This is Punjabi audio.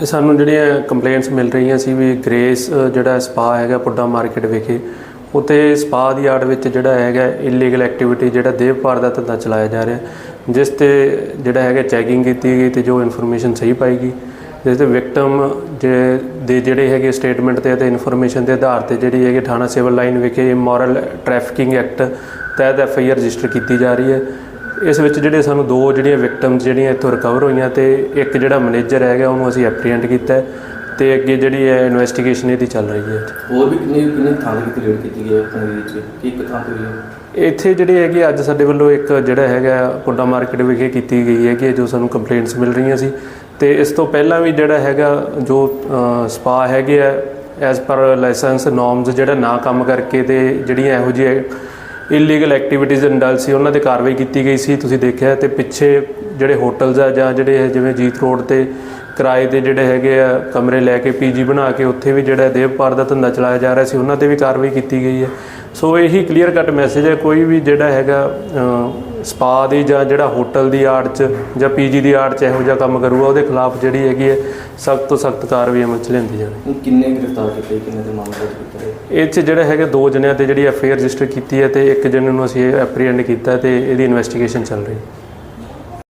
ਇਹ ਸਾਨੂੰ ਜਿਹੜੀਆਂ ਕੰਪਲੇਂਟਸ ਮਿਲ ਰਹੀਆਂ ਸੀ ਵੀ ਗ੍ਰੇਸ ਜਿਹੜਾ ਸਪਾ ਹੈਗਾ ਪੁੱਡਾ ਮਾਰਕੀਟ ਵਿਖੇ ਉਤੇ ਸਪਾ ਦੀ ਆੜ ਵਿੱਚ ਜਿਹੜਾ ਹੈਗਾ ਇਲੀਗਲ ਐਕਟੀਵਿਟੀ ਜਿਹੜਾ ਦੇਹ ਵਪਾਰ ਦਾ ਧੰਦਾ ਚਲਾਇਆ ਜਾ ਰਿਹਾ, ਜਿਸ ਤੇ ਜਿਹੜਾ ਹੈਗਾ ਚੈਕਿੰਗ ਕੀਤੀ ਗਈ ਤੇ ਜੋ ਇਨਫੋਰਮੇਸ਼ਨ ਸਹੀ ਪਾਈ ਗਈ, ਜਿਸ ਤੇ ਵਿਕਟਮ ਜੇ, ਦੇ ਜਿਹੜੇ ਹੈਗੇ ਸਟੇਟਮੈਂਟ ਤੇ ਅਤੇ ਇਨਫੋਰਮੇਸ਼ਨ ਦੇ ਆਧਾਰ ਤੇ ਜਿਹੜੀ ਹੈਗੀ ਥਾਣਾ ਸਿਵਲ ਲਾਈਨ ਵਿਖੇ ਮੋਰਲ ਟ੍ਰੈਫਿਕਿੰਗ ਐਕਟ ਤਹਿਤ ਐਫ ਆਈ ਆਰ ਰਜਿਸਟਰ ਕੀਤੀ ਜਾ ਰਹੀ ਹੈ। ਇਸ ਵਿੱਚ ਜਿਹੜੇ ਸਾਨੂੰ ਦੋ ਜਿਹੜੀਆਂ ਵਿਕਟਮਸ ਜਿਹੜੀਆਂ ਇੱਥੋਂ ਰਿਕਵਰ ਹੋਈਆਂ ਤੇ ਇੱਕ ਜਿਹੜਾ ਮੈਨੇਜਰ ਹੈਗਾ ਉਹਨੂੰ ਅਸੀਂ ਐਪਰੀਹੈਂਡ ਕੀਤਾ ਤੇ ਅੱਗੇ ਜਿਹੜੀ ਹੈ ਇਨਵੈਸਟੀਗੇਸ਼ਨ ਇਹਦੀ ਚੱਲ ਰਹੀ ਹੈ। ਹੋਰ ਵੀ ਕਿੰਨੇ ਕਿੰਨੇ ਥਾਂ ਦੀ ਰੇਡ ਕੀਤੀ ਗਈ ਹੈ ਆਪਣੇ ਵਿੱਚ? ਕਿ ਇੱਕ ਥਾਂ ਤੋਂ ਇੱਥੇ ਜਿਹੜੀ ਹੈਗੀ ਅੱਜ ਸਾਡੇ ਵੱਲੋਂ ਇੱਕ ਜਿਹੜਾ ਹੈਗਾ ਪੁੱਡਾ ਮਾਰਕੀਟ ਵਿਖੇ ਕੀਤੀ ਗਈ ਹੈ ਜੋ ਸਾਨੂੰ ਕੰਪਲੇਂਟਸ ਮਿਲ ਰਹੀਆਂ ਸੀ। ਤੇ ਇਸ ਤੋਂ ਪਹਿਲਾਂ ਵੀ ਜਿਹੜਾ ਹੈਗਾ ਜੋ ਸਪਾ ਹੈਗੇ ਆ ਐਜ਼ ਪਰ ਲਾਇਸੈਂਸ ਨੋਰਮਸ ਜਿਹੜਾ ਨਾ ਕੰਮ ਕਰਕੇ ਤੇ ਜਿਹੜੀਆਂ ਇਹੋ ਜਿਹੇ ਇਲੀਗਲ ਐਕਟੀਵਿਟੀਜ਼ ਇੰਡਲ ਸੀ, ਉਹਨਾਂ ਤੇ ਕਾਰਵਾਈ ਕੀਤੀ ਗਈ ਸੀ, ਤੁਸੀਂ ਦੇਖਿਆ ਤੇ ਪਿੱਛੇ ਜਿਹੜੇ ਹੋਟਲਸ ਆ ਜਾਂ ਜਿਹੜੇ ਜਿਵੇਂ ਜੀਤ ਰੋਡ ਤੇ ਕਿਰਾਏ ਦੇ ਜਿਹੜੇ ਹੈਗੇ ਆ, ਕਮਰੇ ਲੈ ਕੇ ਪੀਜੀ ਬਣਾ ਕੇ ਉੱਥੇ ਵੀ ਜਿਹੜਾ ਦੇਵਪਾਰ ਦਾ ਧੰਦਾ ਚਲਾਇਆ ਜਾ ਰਿਹਾ ਸੀ, ਉਹਨਾਂ ਤੇ ਵੀ ਕਾਰਵਾਈ ਕੀਤੀ ਗਈ ਹੈ। ਸੋ ਇਹੀ ਕਲੀਅਰ ਕੱਟ ਮੈਸੇਜ ਹੈ, ਕੋਈ ਵੀ ਜਿਹੜਾ ਹੈਗਾ ਸਪਾ ਦੀ ਜਾਂ ਜਿਹੜਾ ਹੋਟਲ ਦੀ ਆੜ ਚ ਜਾਂ ਪੀਜੀ ਦੀ ਆੜ ਚ ਇਹੋ ਜਿਹਾ ਕੰਮ ਕਰੂਗਾ ਉਹਦੇ ਖਿਲਾਫ ਜਿਹੜੀ ਹੈਗੀ ਹੈ ਸਖਤ ਤੋਂ ਸਖਤ ਕਾਰਵਾਈ ਅਮਲ ਚ ਲਿਆਂਦੀ ਜਾਵੇ। ਕਿੰਨੇ ਗ੍ਰਿਫਤਾਰ ਕੀਤੇ ਕਿੰਨੇ ਦੇ ਮਾਮਲੇ ਕੀਤੇ ਇਹ 'ਚ ਜਿਹੜੇ ਹੈਗੇ ਦੋ ਜਣਿਆਂ ਤੇ ਜਿਹੜੀ ਐਫ ਆਈ ਆਰ ਰਜਿਸਟਰ ਕੀਤੀ ਹੈ ਤੇ ਇੱਕ ਜਣੇ ਨੂੰ ਅਸੀਂ ਐਪਰੀਹੈਂਡ ਕੀਤਾ ਤੇ ਇਹਦੀ ਇਨਵੈਸਟੀਗੇਸ਼ਨ ਚੱਲ ਰਹੀ ਹੈ।